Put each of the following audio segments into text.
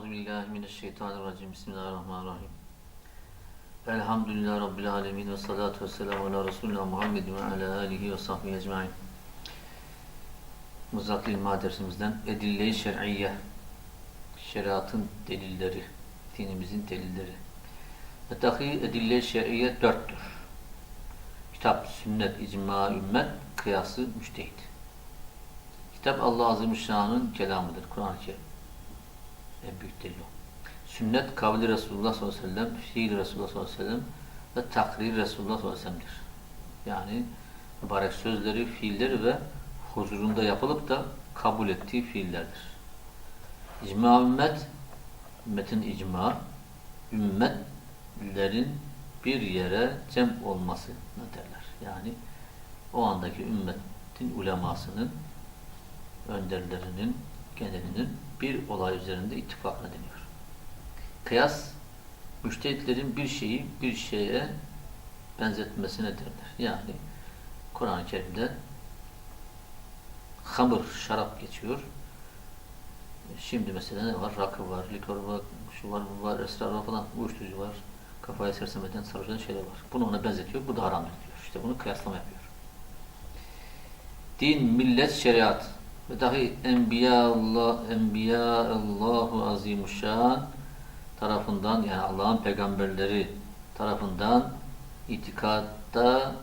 Euzubillahimineşşeytanirracim. Bismillahirrahmanirrahim. Elhamdülillah Rabbil alemin ve salatu ve selamu ala Resulina Muhammedin ve ala alihi ve sahbihi ecmain. Muzakil İlma dersimizden Edille-i Şer'iyye Şeriatın delilleri, dinimizin delilleri. Ve dahi Edille-i Şer'iyye dörttür. Kitap, sünnet, icma, ümmet, kıyası, müştehit. Kitap Allah Azimüşşan'ın kelamıdır, Kur'an-ı Kerim. En büyük delil o. Sünnet kavli Resulullah sallallahu aleyhi ve sellem, fiil Resulullah sallallahu aleyhi ve sellem ve takrir Resulullah sallallahu aleyhi ve sellem'dir. Yani mübarek sözleri, fiilleri ve huzurunda yapılıp da kabul ettiği fiillerdir. İcma ümmet, ümmetin icma, ümmetlerin bir yere cem olmasını derler. Yani o andaki ümmetin ulemasının, önderlerinin, genelinin bir olay üzerinde ittifakına deniyor. Kıyas, müştehitlerin bir şeyi bir şeye benzetmesine derler. Yani Kur'an-ı Kerim'de hamur, şarap geçiyor. Şimdi mesela ne var? Rakı var, likör var, şu var, bu var, esrar var falan, uyuşturucu var. Kafaya sersem eden, sarhoş eden şeyler var. Bunu ona benzetiyor, bu da haram diyor. İşte bunu kıyaslama yapıyor. Din, millet, şeriat ve dahi Enbiya Allah, Enbiya Allahu Azimuşşan tarafından yani Allah'ın peygamberleri tarafından itikatta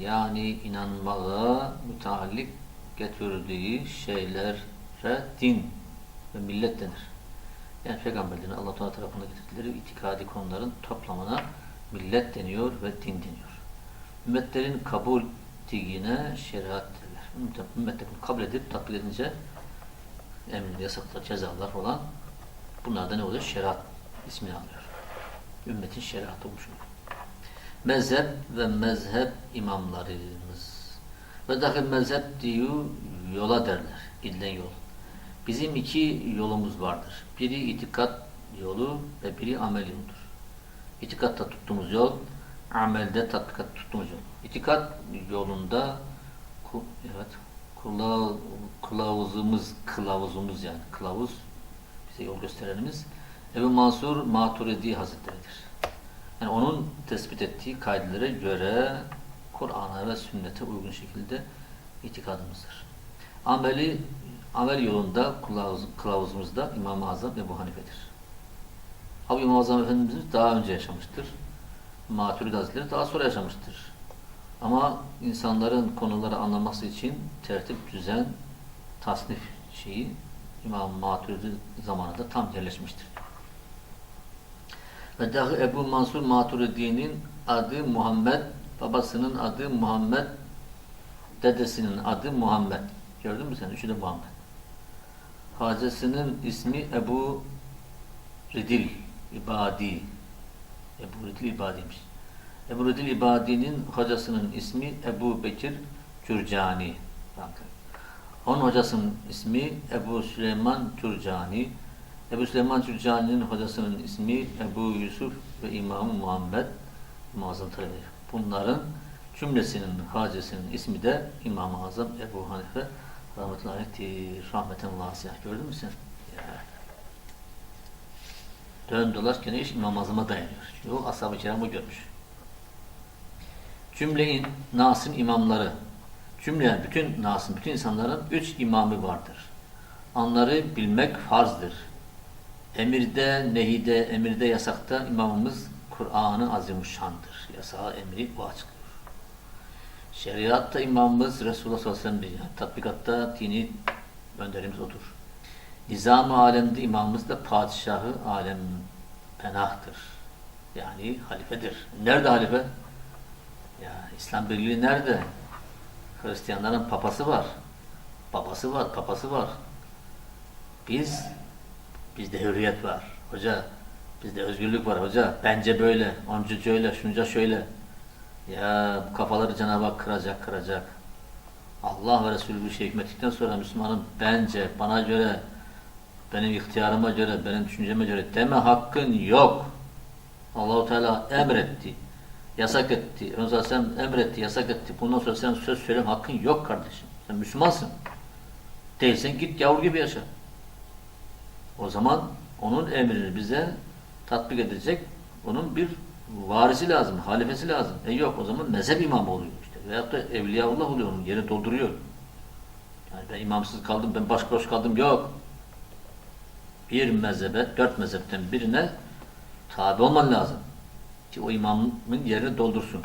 yani inanmaya müteallik getirdiği şeylere din ve millet denir. Yani peygamberlerin Allah Teala tarafından getirdikleri itikadi konuların toplamına millet deniyor ve din deniyor. Ümmetlerin kabul ettiğine şeriat Ümmetler bunu kabul edip tatbik edince emir, yasaklar, cezalar falan bunlar da ne oluyor? Şeriat ismini alıyor. Ümmetin şeriatı olmuş oluyor. Mezhep ve mezhep imamlarımız. Ve dahi mezhep diyor yola derler. Gidilen yol. Bizim iki yolumuz vardır. Biri itikat yolu ve biri amel yoludur. İtikatta tuttuğumuz yol, amelde tatbikat tuttuğumuz yol. İtikat yolunda evet, kula, kılavuzumuz, kılavuzumuz yani kılavuz bize yol gösterenimiz Ebu Mansur Maturidi Hazretleri'dir. Yani onun tespit ettiği kaidelere göre Kur'an'a ve sünnete uygun şekilde itikadımızdır. Ameli amel yolunda kılavuz, kılavuzumuzda İmam-ı Azam Ebu Hanife'dir. Abi İmam-ı Azam Efendimiz daha önce yaşamıştır. Maturidi Hazretleri daha sonra yaşamıştır. Ama insanların konuları anlaması için tertip, düzen, tasnif şeyi İmam Maturidi zamanında tam yerleşmiştir. Ve dahi Ebu Mansur Maturidi'nin adı Muhammed, babasının adı Muhammed, dedesinin adı Muhammed. Gördün mü sen? Üçü de Muhammed. Hacesinin ismi Ebu Ridil İbadi. Ebu Ridil İbadi'ymiş. Ebu Ridil İbadi'nin hocasının ismi Ebu Bekir Cürcani. Onun hocasının ismi Ebu Süleyman Cürcani. Ebu Süleyman Cürcani'nin hocasının ismi Ebu Yusuf ve İmam Muhammed Muazzam Talebi. Bunların cümlesinin hacesinin ismi de İmam-ı Azam Ebu Hanife rahmetullahi aleyhtir. Rahmeten vasiyah. Gördün mü sen? Ya. Dön dolaş gene iş İmam-ı Azam'a dayanıyor. Çünkü o ashab-ı kiram o görmüş. Cümle Nas'ın imamları cümle bütün Nas'ın, bütün insanların üç imamı vardır. Onları bilmek farzdır. Emirde, nehide, emirde, yasakta imamımız Kur'an-ı Azimuşşan'dır. Yasağı, emri o açıklıyor. Şeriatta imamımız Resulullah sallallahu aleyhi ve sellem yani tatbikatta dini önderimiz odur. Nizam-ı alemde imamımız da padişahı alem penahtır. Yani halifedir. Nerede halife? Ya İslam Birliği nerede? Hristiyanların papası var. Babası var, papası var. Biz bizde hürriyet var. Hoca bizde özgürlük var hoca. Bence böyle, onca şöyle, şunca şöyle. Ya bu kafaları Cenab-ı Hak kıracak, kıracak. Allah ve Resulü bir şey hükmettikten sonra Müslümanın bence, bana göre, benim ihtiyarıma göre, benim düşünceme göre deme hakkın yok. Allahu Teala emretti, yasak etti. Resulullah sen emretti, yasak etti. Bundan sonra sen söz söyleme hakkın yok kardeşim. Sen Müslümansın. Değilsen git yavru gibi yaşa. O zaman onun emrini bize tatbik edecek onun bir varisi lazım, halifesi lazım. E yok o zaman mezhep imamı oluyor işte. Veyahut da evliyaullah oluyor onun yeri dolduruyor. Yani ben imamsız kaldım, ben başboş kaldım yok. Bir mezhebe, dört mezhepten birine tabi olman lazım. Ki o imamın yerini doldursun.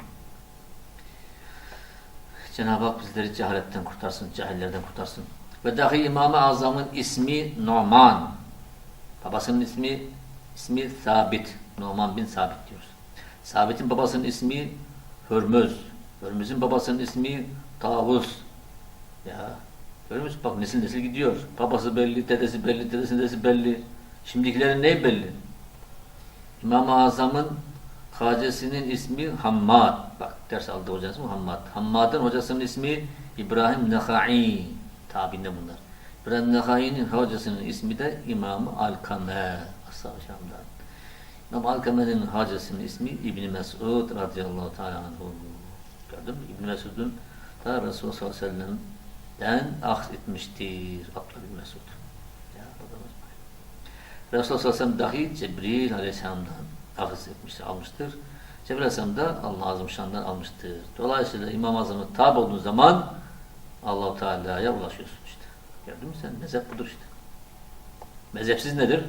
Cenab-ı Hak bizleri cehaletten kurtarsın, cahillerden kurtarsın. Ve dahi İmam-ı Azam'ın ismi Numan. Babasının ismi ismi Sabit. Numan bin Sabit diyoruz. Sabit'in babasının ismi Hürmüz. Hürmüz'ün babasının ismi Tavus. Ya Hürmüz bak nesil nesil gidiyor. Babası belli, dedesi belli, dedesinin dedesi belli. Şimdikilerin ne belli? İmam-ı Azam'ın hacesinin ismi Hammad. Bak ders aldı hocası Hammad. Hammad'ın hocasının ismi İbrahim Nehai. Tabinde bunlar. İbrahim Nehai'nin hocasının ismi de İmam-ı Alkame. Ashab-ı Şam'dan. İmam Alkame'nin hacesinin ismi İbni Mesud radıyallahu teala anhu. Gördün mü? İbni Mesud'un da Resulullah sallallahu aleyhi ve sellem'den ahz etmiştir. Abdullah bin Mesud. Ya. Resulullah sallallahu aleyhi ve sellem dahi Cebrail aleyhisselam'dan ahz etmiştir, almıştır. Cebrail aleyhisselam da Allah Azimüşşan'dan almıştır. Dolayısıyla İmam Azam'a tabi olduğun zaman Allah-u Teala'ya ulaşıyorsun işte. Gördün mü sen? Mezhep budur işte. Mezhepsiz nedir?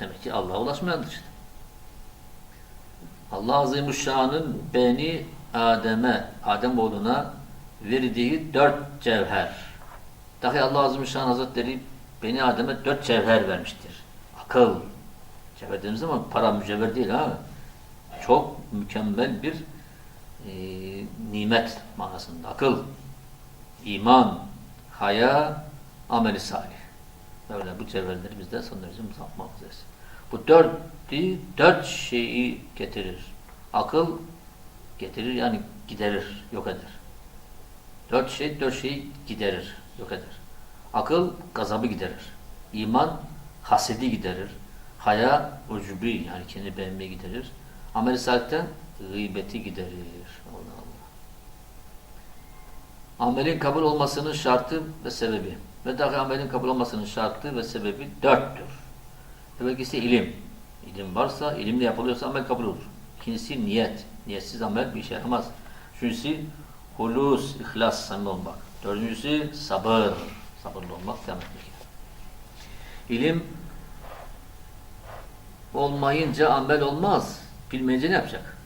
Demek ki Allah'a ulaşmayandır işte. Allah Azimüşşan'ın beni Adem'e, Adem oğluna verdiği dört cevher. Dahi Allah Azimüşşan Hazretleri beni Adem'e dört cevher vermiştir. Akıl. Cevher dediğimiz zaman para mücevher değil ha. Çok mükemmel bir e, nimet manasında. Akıl, iman, haya, ameli salih. Böyle bu cevherleri bizde son derece etsin. Bu dört, dört şeyi getirir. Akıl getirir yani giderir, yok eder. Dört şey, dört şeyi giderir, yok eder. Akıl gazabı giderir. İman hasedi giderir. Haya ucubi yani kendi beğenmeyi giderir. Amel-i salihten gıybeti giderir. Allah Allah. Amelin kabul olmasının şartı ve sebebi. Ve dahi amelin kabul olmasının şartı ve sebebi dörttür. Birincisi ilim. İlim varsa, ilimle yapılıyorsa amel kabul olur. İkincisi niyet. Niyetsiz amel bir işe yaramaz. Üçüncüsü hulus, ihlas, samimi olmak. Dördüncüsü sabır. Sabırlı olmak demek. İlim olmayınca amel olmaz. Bilmeyince ne yapacak?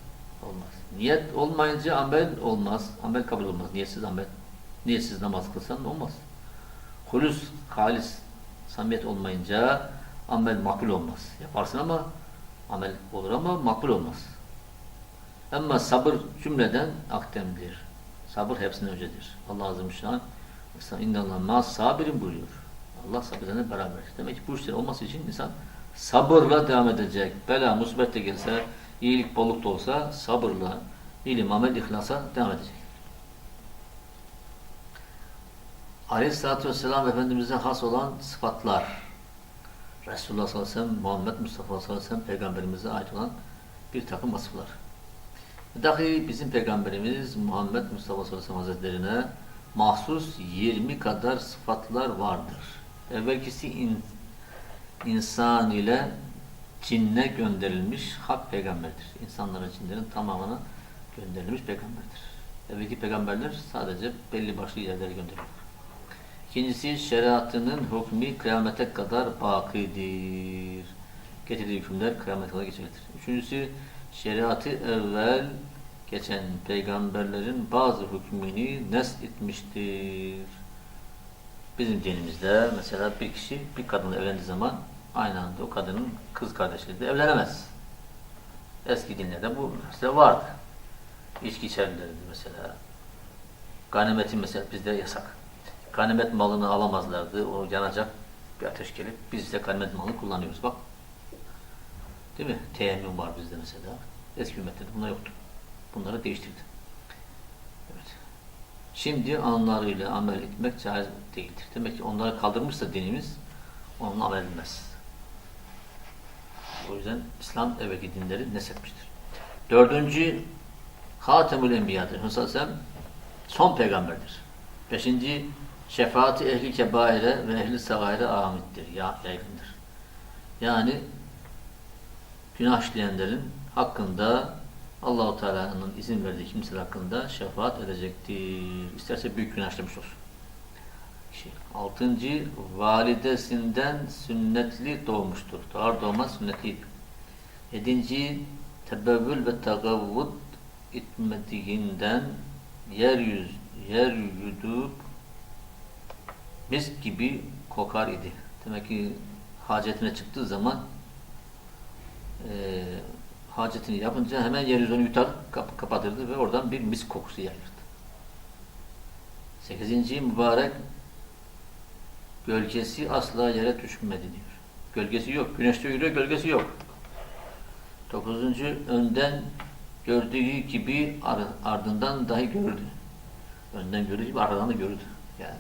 Olmaz. Niyet olmayınca amel olmaz. Amel kabul olmaz. Niyetsiz amel. Niyetsiz namaz kılsan olmaz. Hulus, halis, samimiyet olmayınca amel makbul olmaz. Yaparsın ama amel olur ama makbul olmaz. Ama sabır cümleden akdemdir. Sabır hepsinden öncedir. Allah Azze ve Şan İnnallah ma sabirin buyuruyor. Allah sabırlarına beraber. Demek ki bu işler olması için insan sabırla devam edecek. Bela, musibet de gelse, iyilik, bolluk da olsa sabırla, ilim, amel, ihlasa devam edecek. Aleyhisselatü Vesselam Efendimiz'e has olan sıfatlar Resulullah sallallahu aleyhi ve sellem, Muhammed Mustafa sallallahu aleyhi ve sellem peygamberimize ait olan bir takım vasıflar. Dahi bizim peygamberimiz Muhammed Mustafa sallallahu aleyhi ve sellem hazretlerine mahsus 20 kadar sıfatlar vardır. Evvelkisi in, insan ile cinne gönderilmiş hak peygamberdir. İnsanlara cinlerin tamamına gönderilmiş peygamberdir. Evvelki peygamberler sadece belli başlı yerlere gönderilir. İkincisi şeriatının hükmü kıyamete kadar bakidir. Getirdiği hükümler kıyamete kadar geçerlidir. Üçüncüsü şeriatı evvel geçen peygamberlerin bazı hükmünü nes etmiştir. Bizim dinimizde mesela bir kişi bir kadınla evlendiği zaman aynı anda o kadının kız kardeşiyle de evlenemez. Eski dinlerde bu mesela vardı. İçki içerlerdi mesela. Ganimetin mesela bizde yasak. Ganimet malını alamazlardı. O yanacak bir ateş gelip biz de ganimet malını kullanıyoruz. Bak. Değil mi? Teyemmüm var bizde mesela. Eski ümmetlerde bunlar yoktu. Bunları değiştirdi. Şimdi anlarıyla amel etmek caiz değildir. Demek ki onları kaldırmışsa dinimiz onunla amel edilmez. O yüzden İslam evvelki dinleri nesetmiştir. Dördüncü Hatemül Enbiya'dır. Hüsasem son peygamberdir. Beşinci şefaati ehli kebaire ve ehli sagaire amittir. Ya, yaygındır. Yani günah işleyenlerin hakkında Allahu Teala'nın izin verdiği kimseler hakkında şefaat edecektir. İsterse büyük günah işlemiş olsun. Kişi. Altıncı, validesinden sünnetli doğmuştur. Doğar doğmaz sünnetliydi. Yedinci, tebevvül ve tegavvud itmediğinden yeryüz, yeryüzü mis gibi kokar idi. Demek ki hacetine çıktığı zaman e, hacetini yapınca hemen yeryüzünü yutar, kap kapatırdı ve oradan bir mis kokusu yayılırdı. Sekizinci mübarek gölgesi asla yere düşmedi diyor. Gölgesi yok. Güneşte yürüyor, gölgesi yok. Dokuzuncu önden gördüğü gibi ar- ardından dahi görürdü. Önden gördüğü gibi arkadan da görürdü. Yani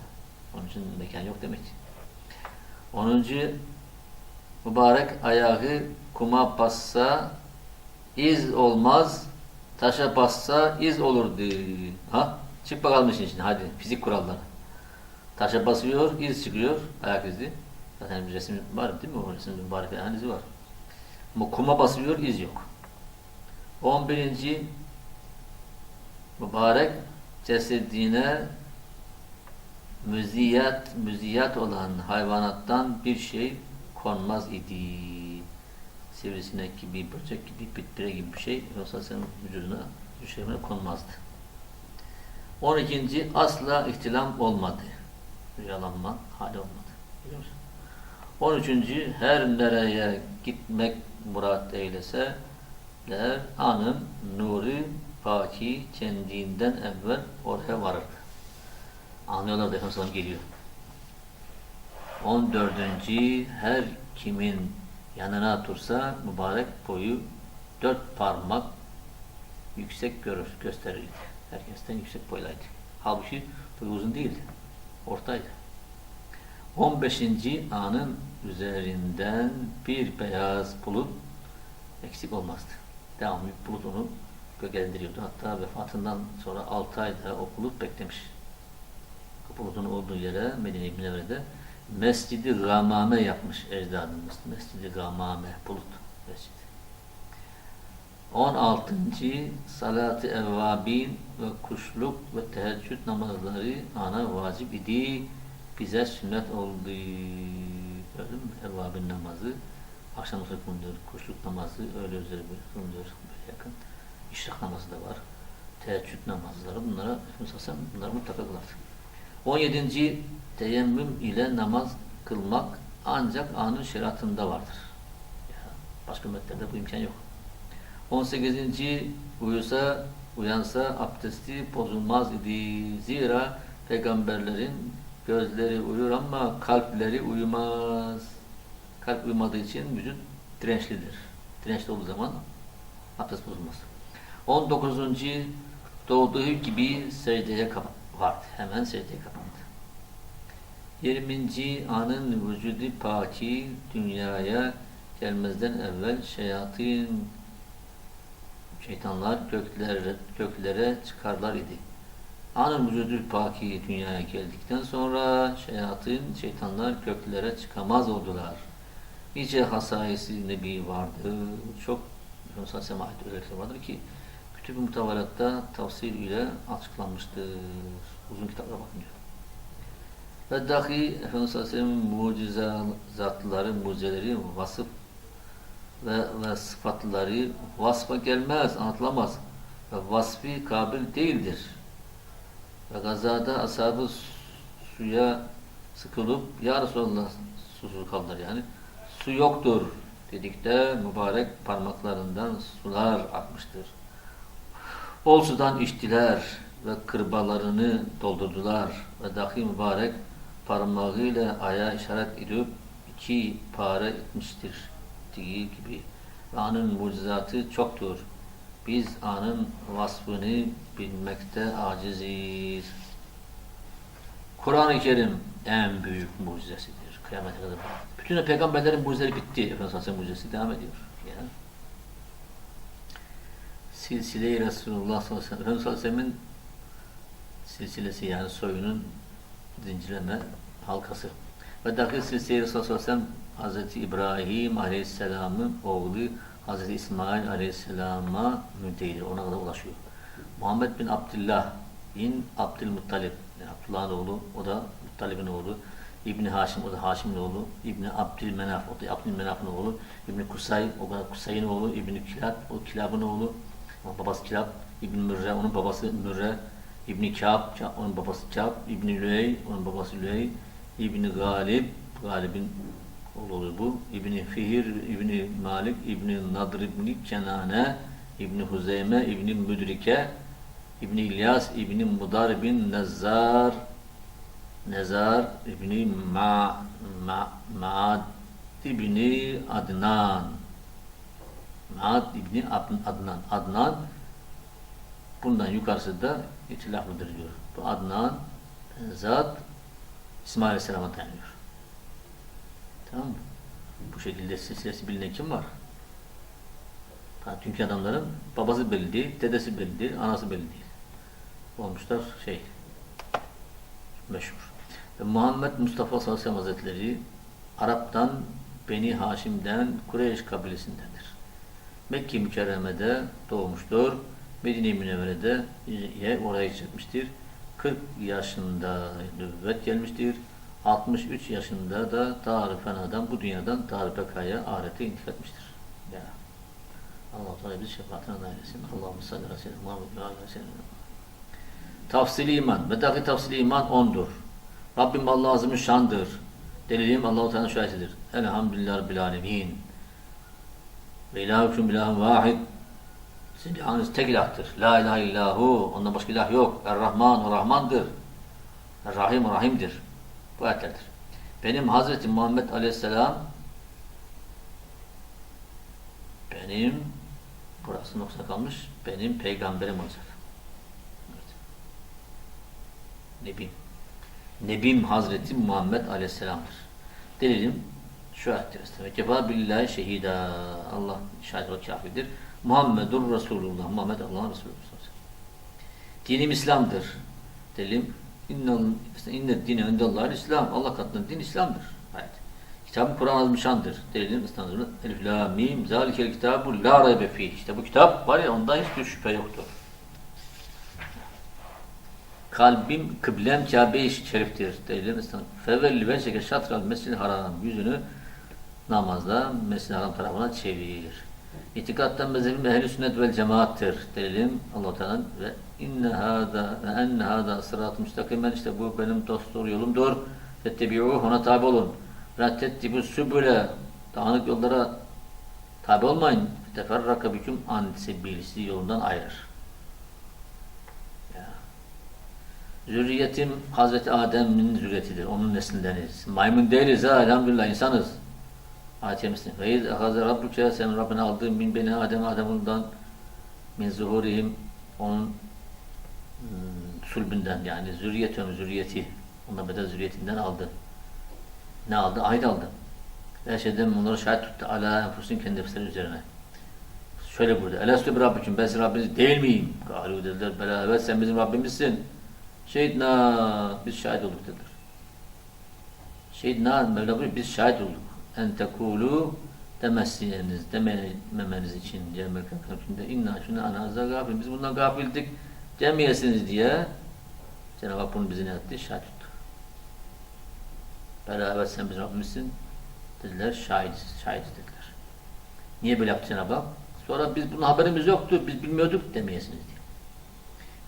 onun için mekan yok demek. Onuncu mübarek ayağı kuma bassa iz olmaz, taşa bassa iz olurdu. Ha? Çık bakalım işin içine hadi fizik kuralları. Taşa basıyor, iz çıkıyor, ayak izi. Zaten bir resim var değil mi? O resim mübarek ayağın izi var. Ama kuma basıyor, iz yok. 11. Mübarek cesedine müziyat, müziyat olan hayvanattan bir şey konmaz idi. Sivrisinek gibi, böcek gibi, bitbire gibi bir şey yoksa senin vücuduna, düşerine konmazdı. 12. Asla ihtilam olmadı. Yalanma hali olmadı. Biliyor musun? 13. Her nereye gitmek murat eylese der anın nuru paki kendinden evvel oraya varırdı. Anlıyorlar da Efendimiz geliyor. 14. Her kimin yanına otursa mübarek boyu dört parmak yüksek görür, gösterirdi. Herkesten yüksek boylaydı. Halbuki boyu uzun değildi. Ortaydı. 15. anın üzerinden bir beyaz bulut eksik olmazdı. Devamlı bulut onu gölgelendiriyordu. Hatta vefatından sonra 6 ayda o bulut beklemiş. Bulutun olduğu yere Medine-i Münevvere'de Mescid-i Gamame yapmış ecdadımız. Mescid-i Gamame, bulut mescidi. 16. Salat-ı evvabin ve kuşluk ve teheccüd namazları ana vacip idi. Bize sünnet oldu. Gördün mü? Evvabin namazı. Akşam üzeri kılınıyor. Kuşluk namazı öğle üzeri kılınıyor. Böyle yakın. İşrak namazı da var. Teheccüd namazları. Bunlara Efendimiz bunları mutlaka kılardı. 17. Teyemmüm ile namaz kılmak ancak anın şeriatında vardır. Başka ümmetlerde bu imkan yok. 18. uyusa, uyansa abdesti bozulmaz idi. Zira peygamberlerin gözleri uyur ama kalpleri uyumaz. Kalp uyumadığı için vücut dirençlidir. Dirençli olduğu zaman abdest bozulmaz. 19. doğduğu gibi secdeye vardı. Hemen secdeye kapandı. 20. anın vücudu paki dünyaya gelmezden evvel şeyatin şeytanlar göklere, göklere çıkarlar idi. Anın vücudu paki dünyaya geldikten sonra şeyatın şeytanlar göklere çıkamaz oldular. Nice hasayisi nebi vardı. Çok Yunus Aleyhisselam'a ait özellikler vardır ki Kütüb-i Mutavalatta tavsiye ile açıklanmıştır. Uzun kitaplara bakın diyor. Ve dahi Efendimiz Aleyhisselam'ın mucizatları, mucizeleri, vasıf ve, ve sıfatları vasfa gelmez, anlatılamaz. Ve vasfi kabil değildir. Ve gazada ashabı suya sıkılıp Ya Resulallah susuz kaldılar yani. Su yoktur dedikte mübarek parmaklarından sular akmıştır. Ol sudan içtiler ve kırbalarını doldurdular ve dahi mübarek parmağıyla aya işaret edip iki pare etmiştir dediği gibi. Ve anın mucizatı çoktur. Biz anın vasfını bilmekte aciziz. Kur'an-ı Kerim en büyük mucizesidir. Kıyamete kadar. Bütün peygamberlerin mucizeleri bitti. Efendimiz Aleyhisselam mucizesi devam ediyor. Yani. Silsile-i Resulullah sallallahu aleyhi ve sellem. Efendimiz Aleyhisselam'ın silsilesi yani soyunun zincirleme halkası. Ve dahi silsile-i Resulullah sallallahu aleyhi ve sellem Hazreti İbrahim Aleyhisselam'ın oğlu Hz. İsmail Aleyhisselam'a müntehir, ona kadar ulaşıyor. Muhammed bin Abdullah bin Abdülmuttalip, yani Abdullah'ın oğlu, o da Muttalib'in oğlu. İbni Haşim, o da Haşim'in oğlu. İbni Abdülmenaf, o da Abdülmenaf'ın oğlu. İbni Kusay, o da Kusay'ın oğlu. İbni Kilab, o Kilab'ın oğlu. Babası Kilab. İbni Mürre, onun babası Mürre. İbni Kâb, onun babası Kâb. İbni Lüey, onun babası Lüey. İbni Galib, Galib'in oğlu oluyor bu. İbni Fihir, İbni Malik, İbni Nadr, İbni Kenane, İbni Huzeyme, İbni Müdrike, İbni İlyas, İbni Mudar bin Nezzar, Nezar İbni Ma, Ma, Ma'ad İbni Adnan. Ma'ad İbni Ad- Adnan. Adnan bundan yukarısı da itilaflıdır diyor. Bu Adnan zat İsmail Aleyhisselam'a dayanıyor. Tamam mı? Bu şekilde silsilesi bilinen kim var? Ha, çünkü adamların babası belli değil, dedesi belli değil, anası belli değil. Olmuşlar şey meşhur. Ve Muhammed Mustafa sallallahu aleyhi ve sellem hazretleri Arap'tan Beni Haşim'den Kureyş kabilesindendir. Mekke mükerremede doğmuştur. Medine-i Münevvere'de oraya çıkmıştır. 40 yaşında nübüvvet gelmiştir. 63 yaşında da Tarık Fena'dan bu dünyadan Tarık Bekaya ahirete intikal etmiştir. Ya. Allah Teala bizi şefaatine nail etsin. Allahümme salli ve ala Tafsili iman. Medaki tafsili iman ondur. Rabbim Allah azimü şandır. Delilim Allah-u Teala şahitidir. Elhamdülillah Rabbil alemin. Ve ilahukum ilahun vahid. Sizin ilahınız tek ilahtır. La ilahe illahu. Ondan başka ilah yok. Er-Rahman o Rahmandır. Er-Rahim o Rahim'dir. Bu ayetlerdir. Benim Hazreti Muhammed Aleyhisselam benim burası nokta kalmış. Benim peygamberim olacak. Evet. Nebim. Nebim Hazreti Muhammed Aleyhisselam'dır. Delilim şu ayettir. Ve kefa billahi şehida. Allah şahit o kafidir. Muhammedur Resulullah. Muhammed Allah'ın Resulüdür. Dinim İslam'dır. İnnel inne dine indellahil İslam. Allah katında din İslam'dır. Evet. Kitab-ı Kur'an azmışandır. Delilin ıstandırını. Elif la mim zalikel kitabu la raybe fih. İşte bu kitap var ya onda hiçbir şüphe yoktur. Kalbim kıblem Kabe-i Şerif'tir. Delilin ıstandırını. Fevelli ve şeke şatral mescid haram. Yüzünü namazda mescid haram tarafına çevir. İtikattan mezhebim ehl-i sünnet vel cemaattir. Delilim Allah Teala ve inne hada ve enne hada sırat müstakimen işte bu benim dost doğru yolumdur. Fettebi'uh ona tabi olun. Ve tettibu sübüle dağınık yollara tabi olmayın. Teferraka büküm an sebilisi yolundan ayırır. Zürriyetim Hazreti Adem'in zürriyetidir. Onun neslindeniz. Maymun değiliz ha elhamdülillah insanız. Ayet-i Kerimesi. Ve iz ehaze rabbuke sen Rabbine aldığın min beni Adem Adem'ından min zuhurihim onun hmm, sulbünden yani zürriyet ömrü zürriyeti ondan bedel zürriyetinden aldı. Ne aldı? Ahit aldı. Ve şeyden onları şahit tuttu. Ala enfusin kendi nefsleri üzerine. Şöyle burada. Elestü bir Rabbim ben sizin Rabbiniz değil miyim? Galu dediler. Bela evet sen bizim Rabbimizsin. Şehidna biz şahit olduk dediler. Şehidna Mevla buyuruyor biz şahit olduk. En tekulu demezsiniz, dememeniz için Cenab-ı Hak inna şuna anazda gafil. Biz bundan gafildik demeyesiniz diye Cenab-ı Hak bunu bize ne etti? Şahit tuttu. Bela evet sen bizim Rabbimizsin dediler. Şahidiz, şahidiz dediler. Niye böyle yaptı Cenab-ı Hak? Sonra biz bunun haberimiz yoktu, biz bilmiyorduk demeyesiniz diye.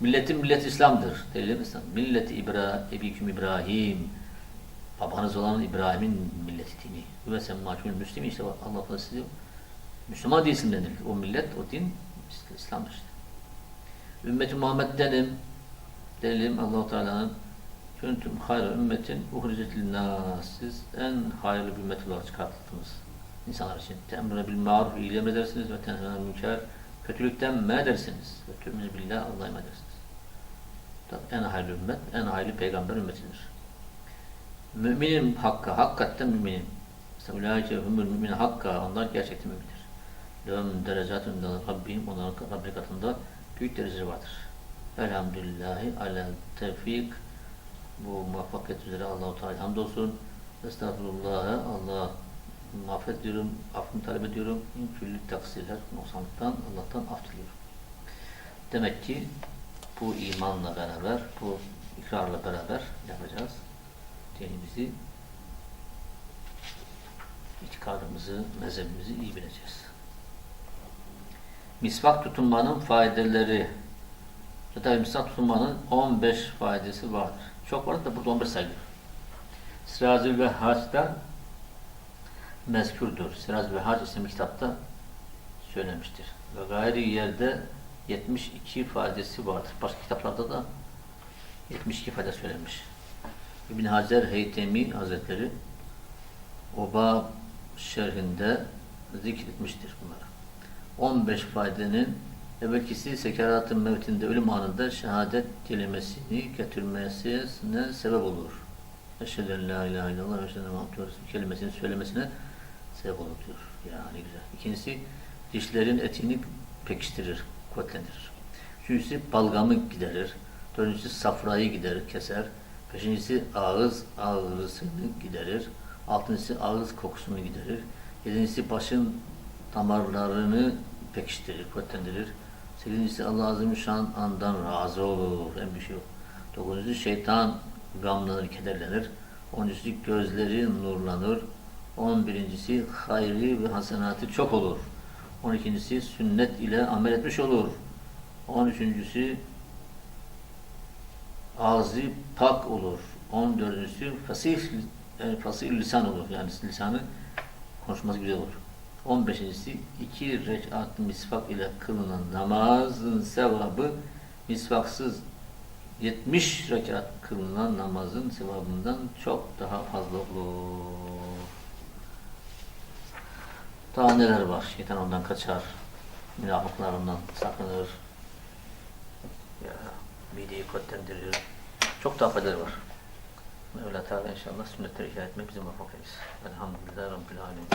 Milletin millet İslam'dır. Delil İslam. Milleti İbra, Ebiküm İbrahim. Babanız olan İbrahim'in milleti dini. Ve sen maçul müslimi işte Allah da sizi Müslüman değilsin denir. O millet, o din İslam'dır işte. Ümmeti Muhammed'denim. Delilim Allah-u Teala'nın Küntüm hayra ümmetin uhricetil nas. Siz en hayırlı bir ümmet olarak çıkartıldınız. insanlar için. Temrine bil maruf iyiliği emredersiniz ve tenhâne münker kötülükten men edersiniz. Ve tümine billah Allah'a edersiniz. En hayırlı ümmet, en hayırlı peygamber ümmetidir. Müminin hakka, hakikaten müminin. Mesela ulaike mümin hakka, onlar gerçekten mümindir. Lehum derecatun Rabbim, onların Rabbi katında büyük dereceleri vardır. Elhamdülillahi alel tevfik. Bu muvaffakiyet üzere Allah-u Teala hamdolsun. Estağfurullah, Allah mağfiret ediyorum, affını talep ediyorum. İn küllü taksirler, noksanlıktan Allah'tan af diliyorum. Demek ki bu imanla beraber, bu ikrarla beraber yapacağız. Dinimizi, itikadımızı, mezhebimizi iyi bileceğiz. Misvak tutunmanın faydaları ya misvak tutunmanın 15 faydası vardır. Çok vardır da burada 15 sayılır. Sirazül ve Haç'ta mezkurdur. Siraz ve Hac isimli kitapta söylemiştir. Ve gayri yerde 72 faydası vardır. Başka kitaplarda da 72 fayda söylenmiş. İbn Hacer Heytemi Hazretleri Oba şerhinde zikretmiştir bunları. 15 faydanın evvelkisi sekeratın mevtinde ölüm anında şehadet kelimesini getirmesine sebep olur. Eşhedü en la ilahe illallah ve eşhedü Resulullah kelimesini söylemesine sebep olur diyor. Yani güzel. İkincisi dişlerin etini pekiştirir, kuvvetlendirir. Üçüncüsü balgamı giderir. Dördüncüsü safrayı giderir, keser. Beşincisi ağız ağrısını giderir. Altıncısı ağız kokusunu giderir. Yedincisi başın damarlarını pekiştirir, kuvvetlendirir. Sekizincisi Allah Azimüşşan andan razı olur. En büyük şey o. Dokuzuncusu şeytan gamlanır, kederlenir. Onuncusu gözleri nurlanır. On birincisi hayri ve hasenatı çok olur. On ikincisi sünnet ile amel etmiş olur. On üçüncüsü ağzı pak olur. On dördüncüsü fasih, yani fasih lisan olur. Yani lisanı konuşması güzel olur. On beşincisi iki rekat misvak ile kılınan namazın sevabı misvaksız 70 rekat kılınan namazın sevabından çok daha fazla olur. Daha neler var? Şeytan ondan kaçar. Münafıklar ondan sakınır. Mideyi kuvvetlendirir. Çok daha faydaları var. Mevla Teala inşallah sünnetleri ihya etmeyi bize muvaffak. Elhamdülillah Rabbil Alemin.